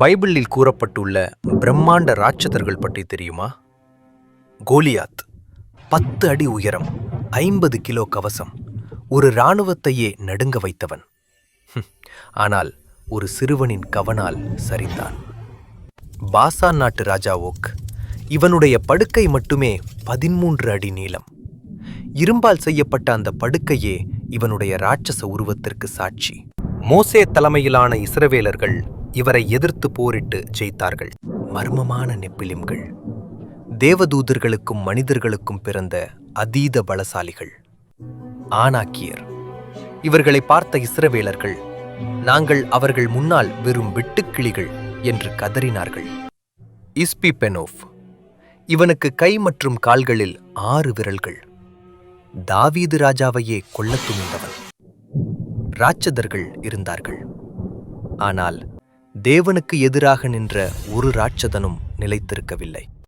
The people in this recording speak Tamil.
பைபிளில் கூறப்பட்டுள்ள பிரம்மாண்ட ராட்சதர்கள் பற்றி தெரியுமா? கோலியாத் பத்து அடி உயரம் ஐம்பது கிலோ கவசம் ஒரு இராணுவத்தையே நடுங்க வைத்தவன். ஆனால் ஒரு சிறுவனின் கவனால் சரிந்தான். பாசான் நாட்டு ராஜா ஓக் இவனுடைய படுக்கை மட்டுமே பதிமூன்று அடி நீளம். இரும்பால் செய்யப்பட்ட அந்த படுக்கையே இவனுடைய ராட்சச உருவத்திற்கு சாட்சி. மோசே தலைமையிலான இஸ்ரவேலர்கள் இவரை எதிர்த்து போரிட்டு ஜெயித்தார்கள். மர்மமான நெப்பிலிம்கள். தேவதூதர்களுக்கும் மனிதர்களுக்கும் பிறந்த அதீத பலசாலிகள். ஆனாக்கியர் இவர்களை பார்த்த இஸ்ரவேலர்கள் நாங்கள் அவர்கள் முன்னால் வெறும் வெட்டுக்கிளிகள் என்று கதறினார்கள். இஸ்பி பெனோஃப் இவனுக்கு கை மற்றும் கால்களில் ஆறு விரல்கள். தாவீது ராஜாவையே கொல்ல துணிந்தவன். ராட்சதர்கள் இருந்தார்கள். ஆனால் தேவனுக்கு எதிராக நின்ற ஒரு ராட்சதனும் நிலைத்திருக்கவில்லை.